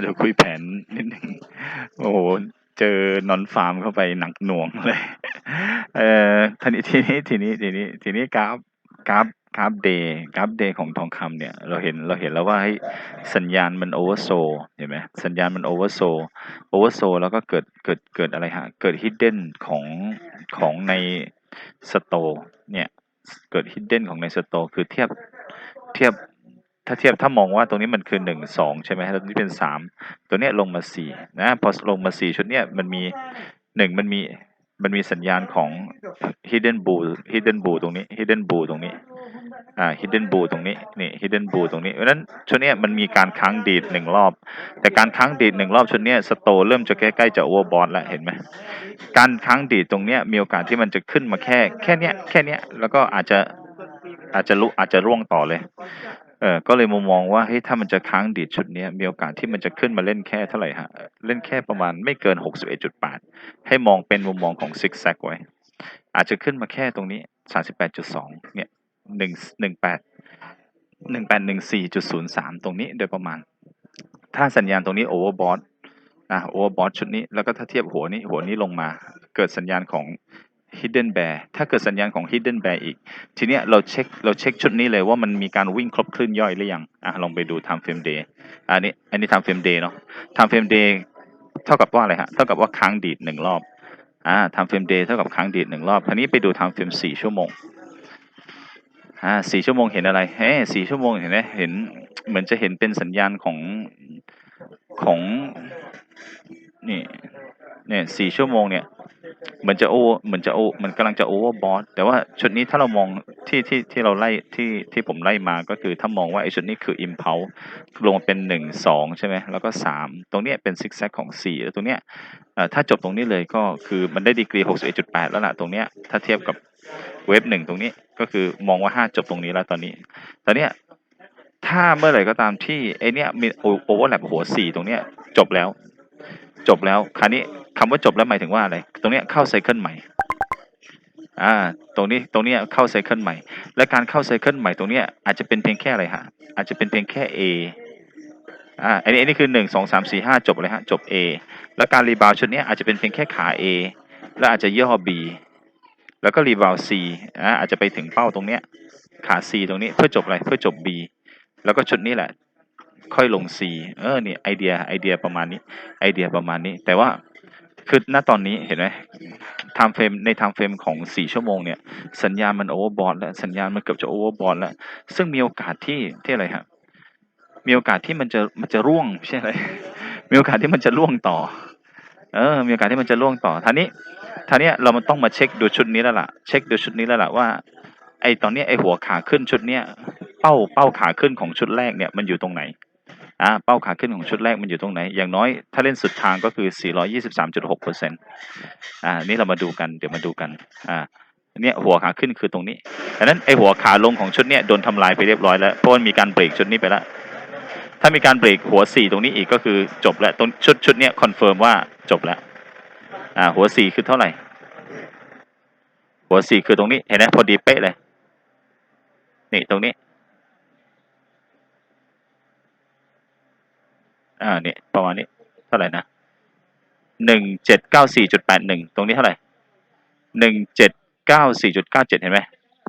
เดี๋ยวคุยแผนนิดนึงโอ้โหเจอนอนฟาร์มเข้าไปหนักหน่วงเลย เอ่อทีนี้ทีนี้ทีนี้ทีนี้ทีนี้กราฟกราฟกราฟเดย์กราฟเดย์ของทองคำเนี่ย เราเห็นเราเห็นแล้วว่าเฮ้สัญญาณมันโอเวอร์โซเห็นไหมสัญญาณมันโอเวอร์โซโอเวอร์โซแล้วก็เกิดเกิดเกิดอะไรฮะ เกิดฮิดเด้นของของในสโตเนี่ย เกิดฮิดเด้นของในสโตคือเทียบเทียบ ถ้าเทียบถ้ามองว่าตรงนี้มันคือหนึ่งสองใช่ไหมแล้วตรงนี้เป็นสามตัวเนี้ยลงมาสี่นะพอลงมาสี่ชุดเนี้ยมันมีหนึ่งมันมีมันมีสัญญาณของ hidden bull hidden bull ตรงนี้ hidden bull ตรงนี้อ่า hidden bull ตรงนี้นี่ hidden bull ตรงนี้เพราะฉะนั้นชุดเนี้ยมันมีการค้างดีดหนึ่งรอบ แต่การค้างดีดหนึ่งรอบชุดเนี้ยสโตเริ่มจะใกล้ๆจะ overbought แล้วเห็นไหมการค้างดีดตรงเนี้ยมีโอกาสที่มันจะขึ้นมาแค่แค่เนี้ยแค่เนี้ยแล้วก็อาจจะอาจจะลุอาจจะร่วงต่อเลย เออก็เลยมุมมองว่าเฮ้ยถ้ามันจะค้างดีดชุดนี้มีโอกาสที่มันจะขึ้นมาเล่นแค่เท่าไหร่ฮะเล่นแค่ประมาณไม่เกิน 61.8 ให้มองเป็นมุมมองของซิกแซกไว้ อาจจะขึ้นมาแค่ตรงนี้ 38.2 เนี่ย 1 18 1814.03 ตรงนี้โดยประมาณ ถ้าสัญญาณตรงนี้โอเวอร์บอทอะโอเวอร์บอทชุดนี้ แล้วก็ถ้าเทียบหัวนี้หัวนี้ลงมา เกิดสัญญาณของ hidden bear ถ้าเกิดสัญญาณของ hidden bear อีก ทีเนี้ยเราเช็คเราเช็คชุดนี้เลยว่ามันมีการวิ่งครบคลื่นย่อยหรือยังอะลองไปดู time frame day อันนี้อันนี้ time frame day เนาะ time frame day เท่ากับว่าอะไรฮะเท่ากับว่าค้างดีดหนึ่งรอบอ่า time frame day เท่ากับค้างดีดหนึ่งรอบคราวนี้ไปดู time frame สี่ชั่วโมงอ่าสี่ชั่วโมงเห็นอะไรเฮ้สี่ชั่วโมงเห็นไหมเห็นเหมือนจะเห็นเป็นสัญญาณของของนี่เนี่ยสี่ชั่วโมงเนี่ย เหมือนจะโอเหมือนจะโอมันกำลังจะโอเวอร์บอทแต่ว่าชุดนี้ถ้าเรามองที่ที่ที่เราไล่ที่ที่ผมไล่มาก็คือถ้ามองว่าไอ้ชุดนี้คือ impulse ลงมาเป็นหนึ่งสองใช่ไหมแล้วก็สามตรงเนี้ยเป็นซิกแซกของสี่แล้วตรงเนี้ยถ้าจบตรงนี้เลยก็คือมันได้ดีกรีหกสิบเอ็ดจุดแปดแล้วล่ะตรงเนี้ยถ้าเทียบกับเว็บหนึ่งตรงนี้ก็คือมองว่าห้าจบตรงนี้แล้วตอนนี้ตอนเนี้ยถ้าเมื่อไหร่ก็ตามที่ไอเนี้ยมีโอเวอร์แลปหัวสี่ตรงเนี้ยจบแล้ว จบแล้วคราวนี้ คำว่าจบแล้วหมายถึงว่าอะไร ตรงเนี้ยเข้าไซเคิลใหม่ อ่า ตรงนี้ ตรงเนี้ยเข้าไซเคิลใหม่ และการเข้าไซเคิลใหม่ตรงเนี้ยอาจจะเป็นเพียงแค่อะไรฮะ อาจจะเป็นเพียงแค่ A อ่า อันนี้ อันนี้คือหนึ่งสองสามสี่ห้าจบเลยฮะ จบ A แล้วการรีบาวชุดเนี้ยอาจจะเป็นเพียงแค่ขา A แล้วอาจจะย่อ B แล้วก็รีบาว C อ่า อาจจะไปถึงเป้าตรงเนี้ย ขา C ตรงนี้เพื่อจบอะไร เพื่อจบ B แล้วก็ชุดนี้แหละ ค่อยลง C เออเนี่ยไอเดีย ไอเดียประมาณนี้ ไอเดียประมาณนี้ แต่ว่า คือณตอนนี้เห็นไหม time frame ใน time frame ของ 4 ชั่วโมงเนี่ย สัญญาณมันโอเวอร์บอทแล้ว สัญญาณมันเกือบจะโอเวอร์บอทแล้ว ซึ่งมีโอกาสที่ที่อะไรครับมีโอกาสที่มันจะมันจะร่วงใช่ไรมีโอกาสที่มันจะร่วงต่อ เออ มีโอกาสที่มันจะร่วงต่อท่านี้ท่านี้เรามันต้องมาเช็คดูชุดนี้แล้วล่ะ เช็คดูชุดนี้แล้วล่ะว่า ไอตอนนี้ไอหัวขาขึ้นชุดเนี้ยเป้าเป้าขาขึ้นของชุดแรกเนี่ยมันอยู่ตรงไหน อ่าเป้าขาขึ้นของชุดแรกมันอยู่ตรงไหน อย่างน้อยถ้าเล่นสุดทางก็คือ 423.6เปอร์เซ็นต์อ่านี่เรามาดูกันเดี๋ยวมาดูกันอ่าเนี่ยหัวขาขึ้นคือตรงนี้ดังนั้นไอหัวขาลงของชุดเนี้ยโดนทำลายไปเรียบร้อยแล้วเพราะมันมีการเบรกชุดนี้ไปแล้วถ้ามีการเบรกหัวสี่ตรงนี้อีกก็คือจบแล้วตรงชุดชุดเนี้ยคอนเฟิร์มว่าจบแล้วอ่าหัวสี่คือเท่าไหร่ หัวสี่คือตรงนี้เห็นไหมพอดีเป๊ะเลยนี่ตรงนี้ อ่าเนี่ยประมาณนี้เท่าไหร่นะหนึ่งเจ็ดเก้าสี่จุดแปดหนึ่งตรงนี้เท่าไหร่หนึ่งเจ็ดเก้าสี่จุดเก้าเจ็ดเห็นไหม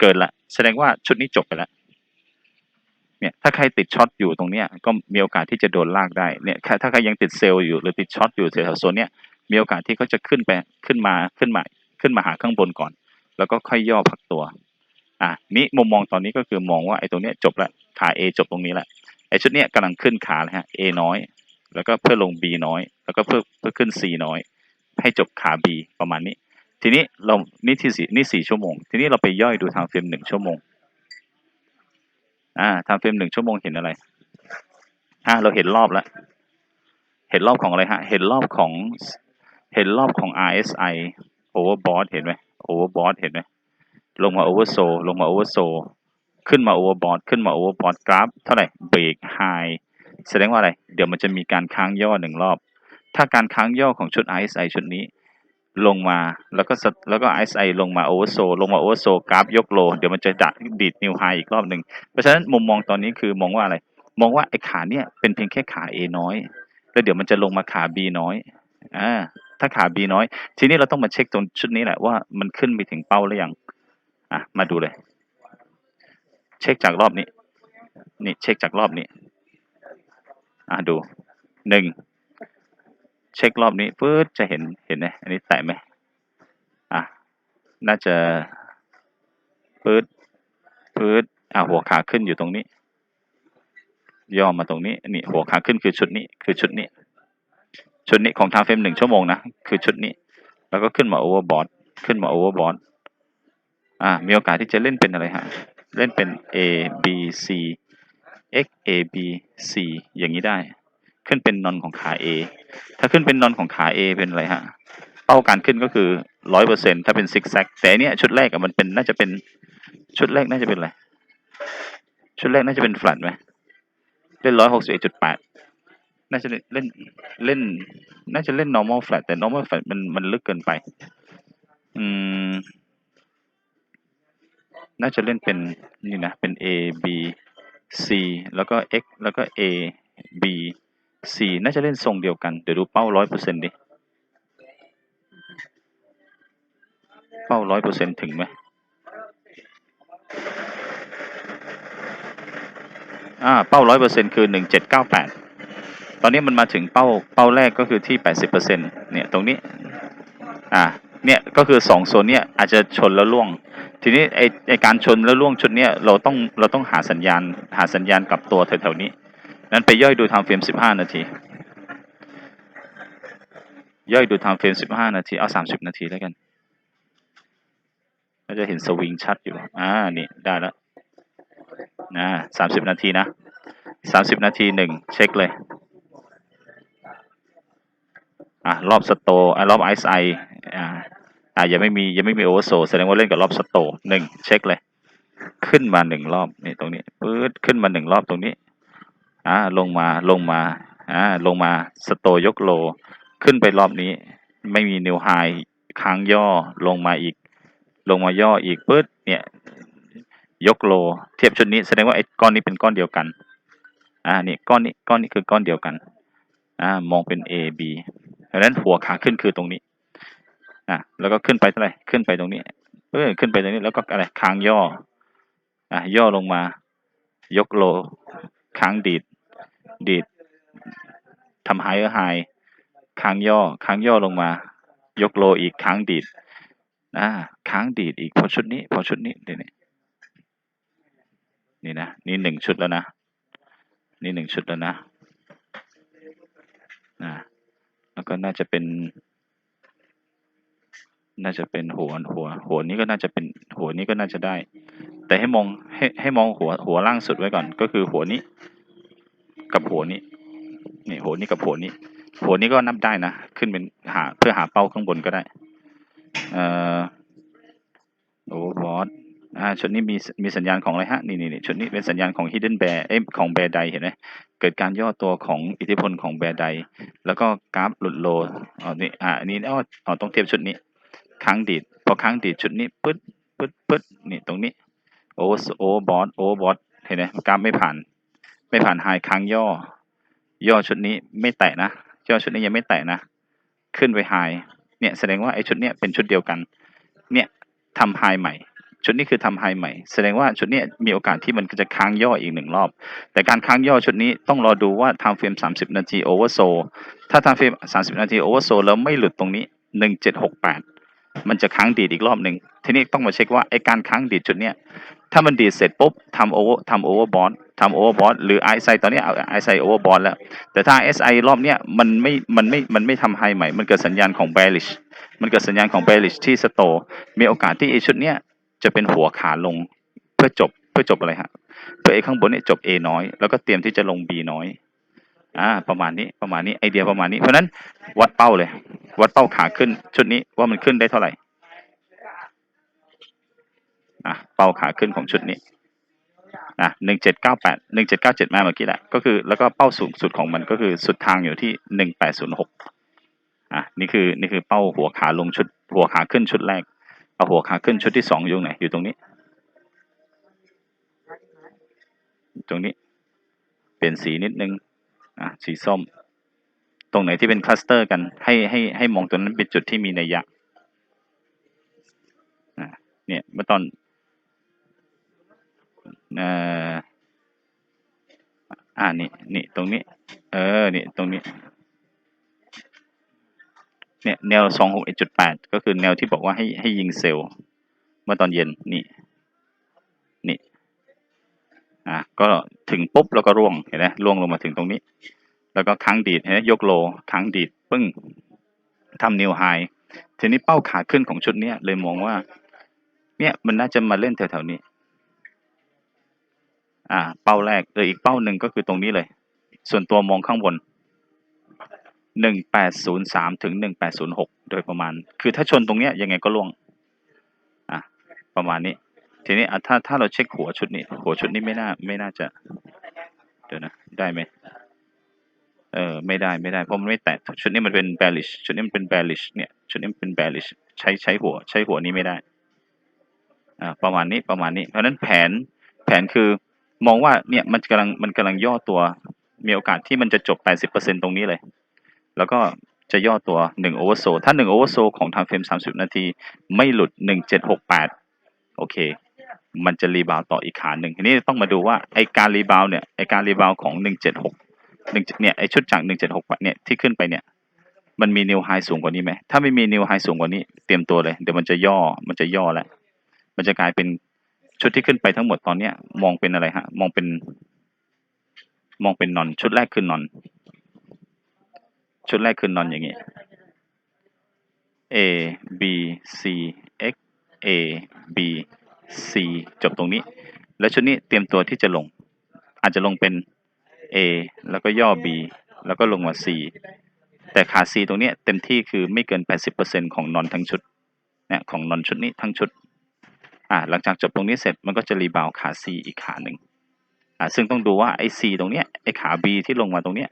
เกินละแสดงว่าชุดนี้จบไปแล้วเนี่ยถ้าใครติดช็อตอยู่ตรงเนี้ยก็มีโอกาสที่จะโดนลากได้เนี่ยถ้าใครยังติดเซลล์อยู่หรือติดช็อตอยู่แถวๆโซนเนี้ยมีโอกาสที่เขาจะขึ้นไปขึ้นมาขึ้นมาขึ้นมาหาข้างบนก่อน แล้วก็ค่อยย่อพักตัว อะนี่มุมมองตอนนี้ก็คือมองว่าไอ้ตรงเนี้ยจบล้วขา A จบตรงนี้แล้ว ไอ้ชุดเนี้ยกำลังขึ้นขาเลยฮะ A น้อย แล้วก็เพื่อลง B น้อย แล้วก็เพื่อเพื่อขึ้น C น้อย ให้จบขา B ประมาณนี้ ทีนี้เรานี่ที่สี่นี่สี่ชั่วโมง ทีนี้เราไปย่อยดูทางเฟรมหนึ่งชั่วโมงอ่าทางเฟรมหนึ่งชั่วโมงเห็นอะไรอ่าเราเห็นรอบแล้ว เห็นรอบของอะไรฮะ เห็นรอบของ เห็นรอบของ RSI overbought เห็นไหม overbought เห็นไหมลงมา oversold ลงมา oversold ขึ้นมา overbought ขึ้นมา overbought กราฟเท่าไหร่ break high แสดงว่าอะไร เดี๋ยวมันจะมีการค้างย่อหนึ่งรอบ ถ้าการค้างย่อของชุด RSI ชุดนี้ ลงมาแล้วก็แล้วก็ RSI ลงมา oversold ลงมา oversold กราฟยกโล เดี๋ยวมันจะดักดีด new high อีกรอบหนึ่งเพราะฉะนั้นมุมมองตอนนี้คือมองว่าอะไร มองว่าไอ้ขาเนี่ยเป็นเพียงแค่ขา A น้อย แล้วเดี๋ยวมันจะลงมาขา B น้อยอ่าถ้าขา B น้อย ทีนี้เราต้องมาเช็คตรงชุดนี้แหละว่ามันขึ้นไปถึงเป้าหรือยังอะมาดูเลย เช็คจากรอบนี้ นี่เช็คจากรอบนี้ อะดูหนึ่งเช็ครอบนี้ปื๊ดจะเห็นเห็นไหมอันนี้แตะไหมอะน่าจะปื๊ดปื๊ดอะหัวขาขึ้นอยู่ตรงนี้ ย่อมาตรงนี้นี่หัวขาขึ้นคือชุดนี้คือชุดนี้ ชุดนี้ของทางเฟรมหนึ่งชั่วโมงนะคือชุดนี้ แล้วก็ขึ้นมาโอเวอร์บอทขึ้นมาโอเวอร์บอทอ่ามีโอกาสที่จะเล่นเป็นอะไรฮะ เล่นเป็น A B C x A B C อย่างนี้ได้ ขึ้นเป็นนอนของขา A ถ้าขึ้นเป็นนอนของขา A เป็นอะไรฮะเป้าการขึ้นก็คือร้อยเปอร์เซ็นถ้าเป็นซิกแซกแต่เนี้ยชุดแรกอะมันเป็นน่าจะเป็นชุดแรกน่าจะเป็นอะไรชุดแรกน่าจะเป็นแฟลตไหมเล่นร้อยหกสิบเอ็ดจุดแปดน่าจะเล่นเล่น น่าจะเล่น normal flat แต่ normal flat มันมันลึกเกินไป อืม น่าจะเล่นเป็นนี่นะ เป็น A B C แล้วก็ X แล้วก็ A B C น่าจะเล่นทรงเดียวกัน เดี๋ยวดูเป้าร้อยเปอร์เซ็นต์ดิ เป้าร้อยเปอร์เซ็นต์ถึงไหมอ่า เป้าร้อยเปอร์เซ็นต์คือหนึ่งเจ็ดเก้าแปดตอนนี้มันมาถึงเป้า เป้าแรกก็คือที่แปดสิบเปอร์เซ็นต์เนี่ย ตรงนี้ อ่า เนี่ย ก็คือสองโซนเนี่ยอาจจะชนแล้วล่วง ทีนี้ไอไอการชนแล้วล่วงชุดเนี้ยเราต้องเราต้องหาสัญญาณ หาสัญญาณกลับตัวแถวๆนี้ นั้นไปย่อยดูทางเฟรมสิบห้านาที ย่อยดูทางเฟรมสิบห้านาที เอาสามสิบนาทีแล้วกันก็จะเห็นสวิงชัดอยู่ อ่า นี่ได้แล้วนะสามสิบนาทีนะสามสิบนาทีหนึ่งเช็คเลย อะ รอบสโตอะรอบไอซ์ไออ่า อ่ายังไม่มียังไม่มีโอเวอร์โซแสดงว่าเล่นกับรอบสโตหนึ่งเช็คเลย ขึ้นมาหนึ่งรอบนี่ตรงนี้ปื๊ดขึ้นมาหนึ่งรอบตรงนี้อ่าลงมาลงมาอ่าลงมาสโตยกโล ขึ้นไปรอบนี้ ไม่มีนิวไฮค้างย่อลงมาอีก ลงมาย่ออีกปื๊ดเนี่ยยกโล เทียบชุดนี้แสดงว่าไอ้ก้อนนี้เป็นก้อนเดียวกันอ่านี่ก้อนนี้ก้อนนี้คือก้อนเดียวกันอ่ามองเป็น A B ดังนั้นหัวขาขึ้นคือตรงนี้ อะแล้วก็ขึ้นไปเท่าไหร่ขึ้นไปตรงนี้เออขึ้นไปตรงนี้แล้วก็อะไรค้างย่อ อะย่อลงมา ยกโลค้างดีด ดีดทำไฮเออร์ไฮค้างย่อค้างย่อลงมา ยกโลอีกค้างดีดอ่าค้างดีดอีกพอชุดนี้พอชุดนี้เดี๋ยวนี้นี่นะนี่หนึ่งชุดแล้วนะนี่หนึ่งชุดแล้วนะอ่าแล้วก็น่าจะเป็น น่าจะเป็นหัวหัวหัวนี้ก็น่าจะเป็นหัวนี้ก็น่าจะได้ แต่ให้มองให้ให้มองหัวหัวล่างสุดไว้ก่อน ก็คือหัวนี้ กับหัวนี้นี่หัวนี้กับหัวนี้ หัวนี้ก็นับได้นะขึ้นเป็นหาเพื่อหาเป้าข้างบนก็ได้เอ่อโอ้บอสอ่าชุดนี้มีมีสัญญาณของอะไรฮะนี่นี่นี่ชุดนี้เป็นสัญญาณของ hidden bear เอ้ยของ bear ใดเห็นไหมเกิดการย่อตัวของอิทธิพลของ bear ใดแล้วก็กราฟหลุดโลอ๋อนี่อ่าอันนี้อ๋ออ๋อต้องเทียบชุดนี้ ค้างดีดพอค้างดีดชุดนี้ปึ๊ดปึ๊ดปึ๊ดนี่ตรงนี้โอโอบอสโอบอสเห็นไหมกราฟไม่ผ่าน ไม่ผ่านไฮค้างย่อ ย่อชุดนี้ไม่แตะนะย่อชุดนี้ยังไม่แตะนะ ขึ้นไปไฮเนี่ยแสดงว่าไอ้ชุดเนี้ยเป็นชุดเดียวกัน เนี่ยทำไฮใหม่ ชุดนี้คือทำไฮใหม่ แสดงว่าชุดเนี้ยมีโอกาสที่มันจะค้างย่ออีกหนึ่งรอบ แต่การค้างย่อชุดนี้ต้องรอดูว่าทำเฟรม30 นาทีโอเวอร์โซถ้าทำเฟรม30 นาทีโอเวอร์โซแล้วไม่หลุดตรงนี้ 1768 มันจะค้างดีดอีกรอบหนึ่งทีนี้ต้องมาเช็คว่าไอ้การค้างดีดจุดเนี้ยถ้ามันดีดเสร็จปุ๊บทำโอเวอร์ทำโอเวอร์บอลทำโอเวอร์บอลหรือไอไซตอนนี้เอาไอไซโอเวอร์บอลแล้ว แต่ถ้า SI รอบเนี้ยมันไม่มันไม่มันไม่ทำไฮใหม่ มันเกิดสัญญาณของ bearish มันเกิดสัญญาณของ bearish ที่สโตมีโอกาสที่ไอชุดเนี้ยจะเป็นหัวขาลงเพื่อจบเพื่อจบอะไรฮะเพื่อไอข้างบนเนี่ยจบ A น้อย แล้วก็เตรียมที่จะลง B น้อย อ่า ประมาณนี้ประมาณนี้ไอเดียประมาณนี้เพราะนั้นวัดเป้าเลย วัดเป้าขาขึ้นชุดนี้ว่ามันขึ้นได้เท่าไหร่อะเป้าขาขึ้นของชุดนี้อะหนึ่งเจ็ดเก้าแปดหนึ่งเจ็ดเก้าเจ็ดมาเมื่อกี้แหละก็คือแล้วก็เป้าสูงสุดของมันก็คือสุดทางอยู่ที่หนึ่งแปดศูนย์หกอะนี่คือนี่คือเป้าหัวขาลงชุด หัวขาขึ้นชุดแรกเอาหัวขาขึ้นชุดที่สองอยู่ไหนอยู่ตรงนี้ ตรงนี้ เปลี่ยนสีนิดนึง อะสีส้ม ตรงไหนที่เป็นคลัสเตอร์กันให้ให้ให้มองตรงนั้นเป็นจุดที่มีนัยยะเนี่ยเมื่อตอนเอ่ออ่านี่นี่ตรงนี้ เออนี่ตรงนี้ เนี่ยแนวสองหกเอ็ดจุดแปดก็คือแนวที่บอกว่าให้ให้ยิงเซลล์เมื่อตอนเย็นนี่ อะก็ถึงปุ๊บแล้วก็ร่วงเห็นไหมร่วงลงมาถึงตรงนี้ แล้วก็ค้างดีดเห็นไหมยกโลค้างดีดปึ้งทำนิวไฮทีนี้เป้าขาขึ้นของชุดเนี้ยเลยมองว่า เนี่ยมันน่าจะมาเล่นแถวๆนี้ อ่า เป้าแรกเลยอีกเป้าหนึ่งก็คือตรงนี้เลย ส่วนตัวมองข้างบนหนึ่งแปดศูนย์สามถึงหนึ่งแปดศูนย์หกโดยประมาณ คือถ้าชนตรงเนี้ยยังไงก็ล่วง อะ ประมาณนี้ ทีนี้อะถ้าถ้าเราเช็คหัวชุดนี้ หัวชุดนี้ไม่น่า ไม่น่าจะ เดี๋ยวนะ ได้ไหมเออไม่ได้ไม่ได้เพราะมันไม่แตะชุดนี้มันเป็น bearish ชุดนี้มันเป็น bearish เนี่ยชุดนี้มันเป็น bearish ใช้ใช้หัว ใช้หัวนี้ไม่ได้อ่าประมาณนี้ประมาณนี้ เพราะฉะนั้นแผนแผนคือมองว่าเนี่ยมันกำลังมันกำลังย่อตัวมีโอกาสที่มันจะจบ 80%ตรงนี้เลย แล้วก็จะย่อตัว1 oversold ถ้า 1 oversold ของทางเฟรม 30 นาที ไม่หลุด 1768 โอเค มันจะรีบาวต่ออีกขาหนึ่งทีนี้ต้องมาดูว่าไอการรีบาวเนี่ยไอการรีบาวของ176หกหนึ่งเนี่ยไอชุดจากหนึ่งเจ็ดหกเนี่ยที่ขึ้นไปเนี่ยมันมีนิวไฮสูงกว่านี้ไหมถ้าไม่มีนิวไฮสูงกว่านี้เตรียมตัวเลยเดี๋ยวมันจะย่อมันจะย่อแล้วมันจะกลายเป็นชุดที่ขึ้นไปทั้งหมดตอนเนี้ย มองเป็นอะไรฮะ มองเป็น มองเป็นนอน ชุดแรกคือนอน ชุดแรกคือนอนอย่างงี้ A B C X A B C จบตรงนี้ แล้วชุดนี้เตรียมตัวที่จะลง อาจจะลงเป็น A แล้วก็ย่อ B แล้วก็ลงมา C แต่ขา C ตรงเนี้ยเต็มที่คือไม่เกิน 80%ของนอนทั้งชุดเนี่ยของนอนชุดนี้ทั้งชุดอ่าหลังจากจบตรงนี้เสร็จมันก็จะรีบาวขา C อีกขาหนึ่งอ่าซึ่งต้องดูว่าไอ้ C ตรงเนี้ยไอ้ขา B ที่ลงมาตรงเนี้ย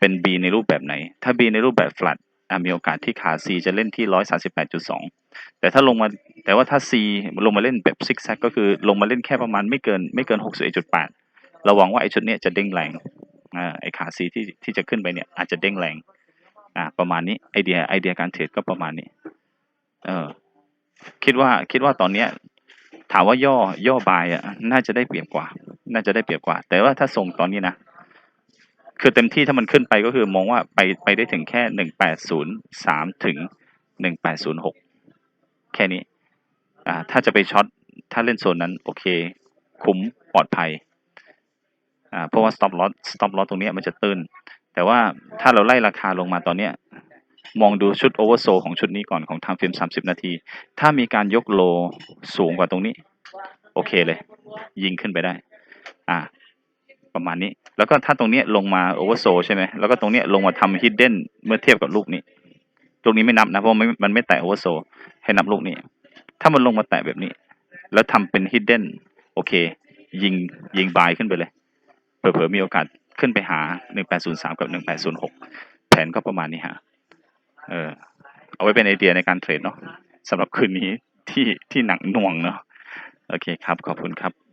เป็น B ในรูปแบบไหน ถ้า B ในรูปแบบ flat มีโอกาสที่ขา C จะเล่นที่ 138.2 แต่ถ้าลงมาแต่ว่าถ้า C ลงมาเล่นแบบซิกแซกก็คือลงมาเล่นแค่ประมาณไม่เกินไม่เกิน 61.8ระวังว่าไอ้ชุดนี้จะเด้งแรงอ่าไอ้ขา C ที่ที่จะขึ้นไปเนี่ยอาจจะเด้งแรงอ่าประมาณนี้ไอเดียไอเดียการเทรดก็ประมาณนี้เออคิดว่าคิดว่าตอนเนี้ยถามว่าย่อย่อบายอะน่าจะได้เปรียบกว่า น่าจะได้เปรียบกว่า แต่ว่าถ้าส่งตอนนี้นะ คือเต็มที่ถ้ามันขึ้นไปก็คือมองว่าไปไปได้ถึงแค่หนึ่งแปดศูนย์สามถึงหนึ่งแปดศูนย์หกแค่นี้อ่าถ้าจะไปช็อตถ้าเล่นโซนนั้น โอเค คุ้มปลอดภัยอ่าเพราะว่า stop loss stop loss ตรงนี้มันจะตื้น แต่ว่าถ้าเราไล่ราคาลงมาตอนเนี้ยมองดูชุด oversold ของชุดนี้ก่อนของ time frame 30นาที ถ้ามีการยกโลสูงกว่าตรงนี้ โอเคเลย ยิงขึ้นไปได้ อ่า ประมาณนี้ แล้วก็ถ้าตรงนี้ลงมา oversold ใช่ไหมแล้วก็ตรงนี้ลงมาทำ hidden เมื่อเทียบกับลูกนี้ตรงนี้ไม่นับนะเพราะมันไม่แตะ oversold ให้นับลูกนี้ ถ้ามันลงมาแตะแบบนี้ แล้วทำเป็น hidden โอเค ยิงยิงบายขึ้นไปเลยเผลอๆมีโอกาสขึ้นไปหา 1803 กับ 1806 แผนก็ประมาณนี้ฮะ เออ เอาไว้เป็นไอเดียในการเทรดเนาะสำหรับคืนนี้ที่ที่หนักหน่วงเนาะ โอเคครับ ขอบคุณครับ